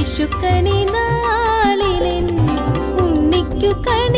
വിഷുക്കണി നാളിലെ ഉണ്ണിക്കു കണി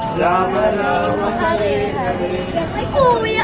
Rama Rama Hare Hare Kuya,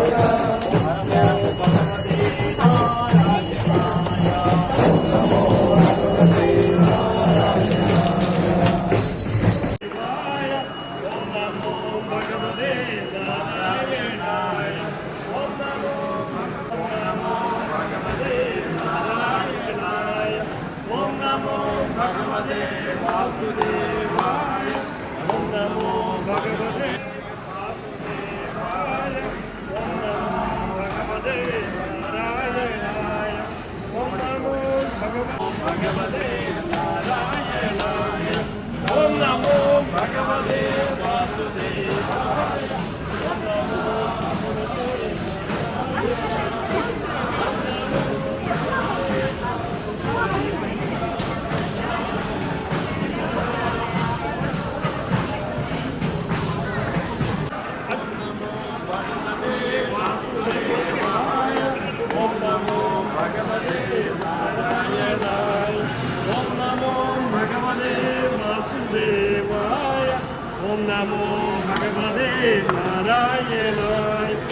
Bhagavate Narayana Om Namo Bhagavate Hallelujah.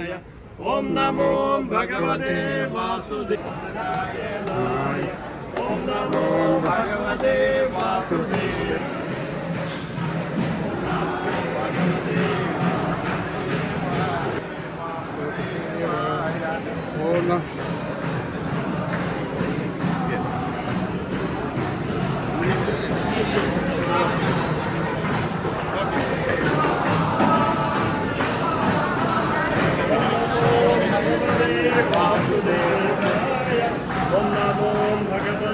ഓം നമോ ഭഗവതേ വാസുദേവായ ഓം നമോ ഭഗവതേ വാസുദേവ ഓം നമോ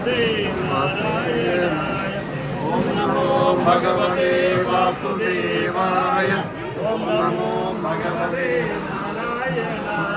वासुदेवाय ओम नमो भगवते वासुदेवाय ओम नमो भगवते नारायणाय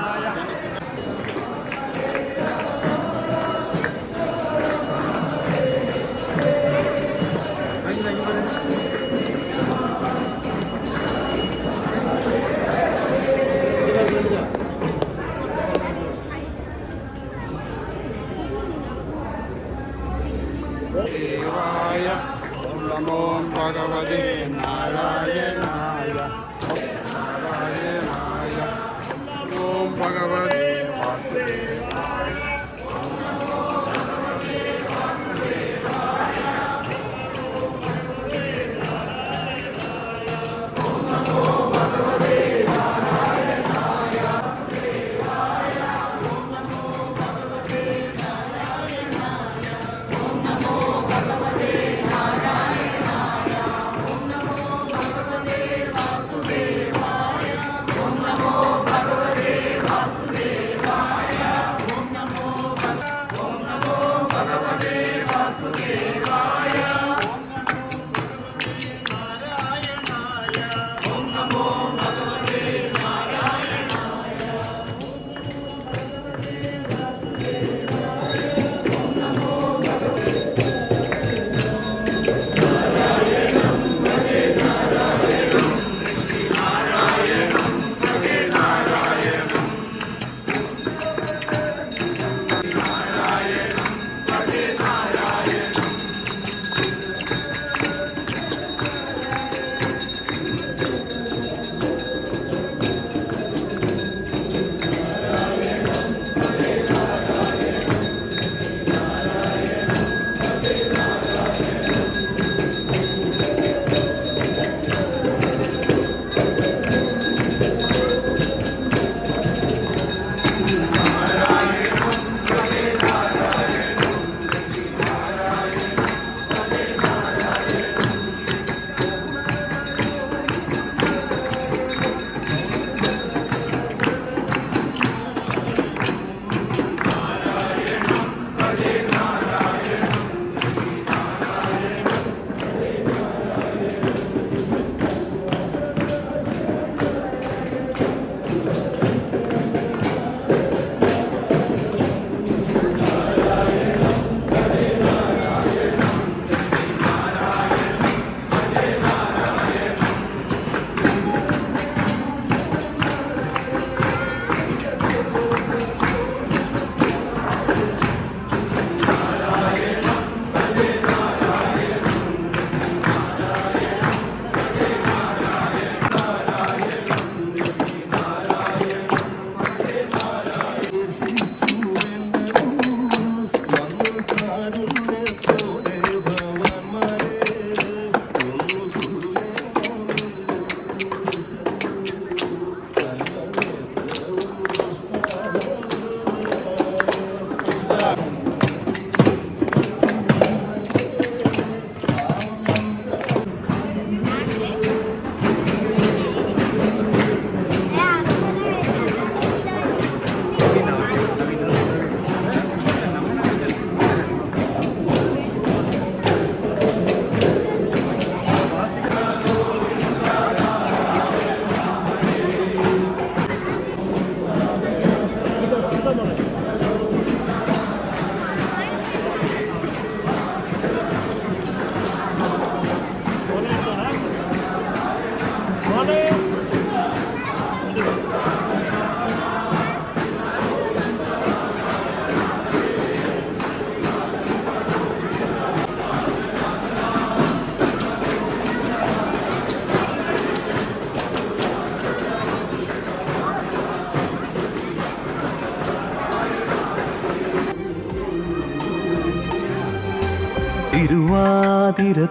Bhagavad Gita.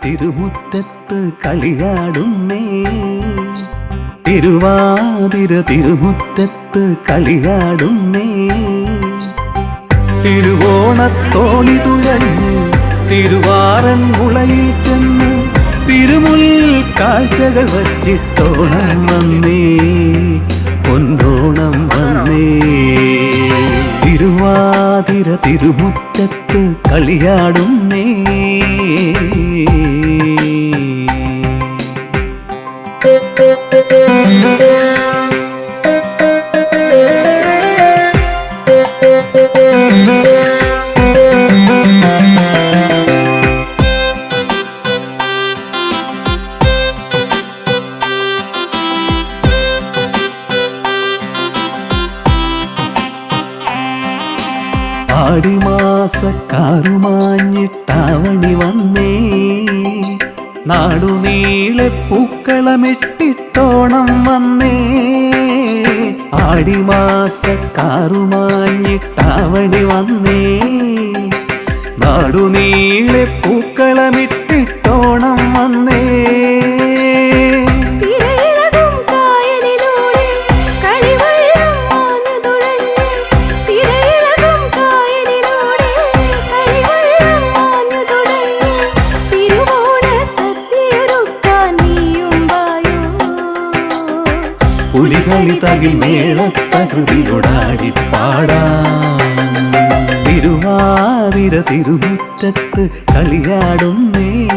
തിരുമുറ്റത്ത് കളിയാടുന്നേ. തിരുവാതിര തിരുമുറ്റത്ത് കളിയാടുന്നേ. തിരുവോണത്തോണി തുഴഞ്ഞ് തിരുവാറൻ മുളയിൽ ചെന്ന് തിരുമുൽ കാഴ്ചകൾ വച്ചിട്ടോണം വന്നേ. പൊന്നോണം വന്നേ. തിരുവാതിര തിരുമുറ്റത്ത് കളിയാടുന്നേ. ആടിമാസക്കാറുമാഞ്ഞിട്ടാവണി വന്നേ. നാടുനീളെ പൂക്കളമിട്ടിട്ടോണം വന്നേ. തകിൽ മേളത്തകൃതിയൊടാടി പാടാം. തിരുവാതിര തിരുമുറ്റത്ത് കളിയാടും നേ.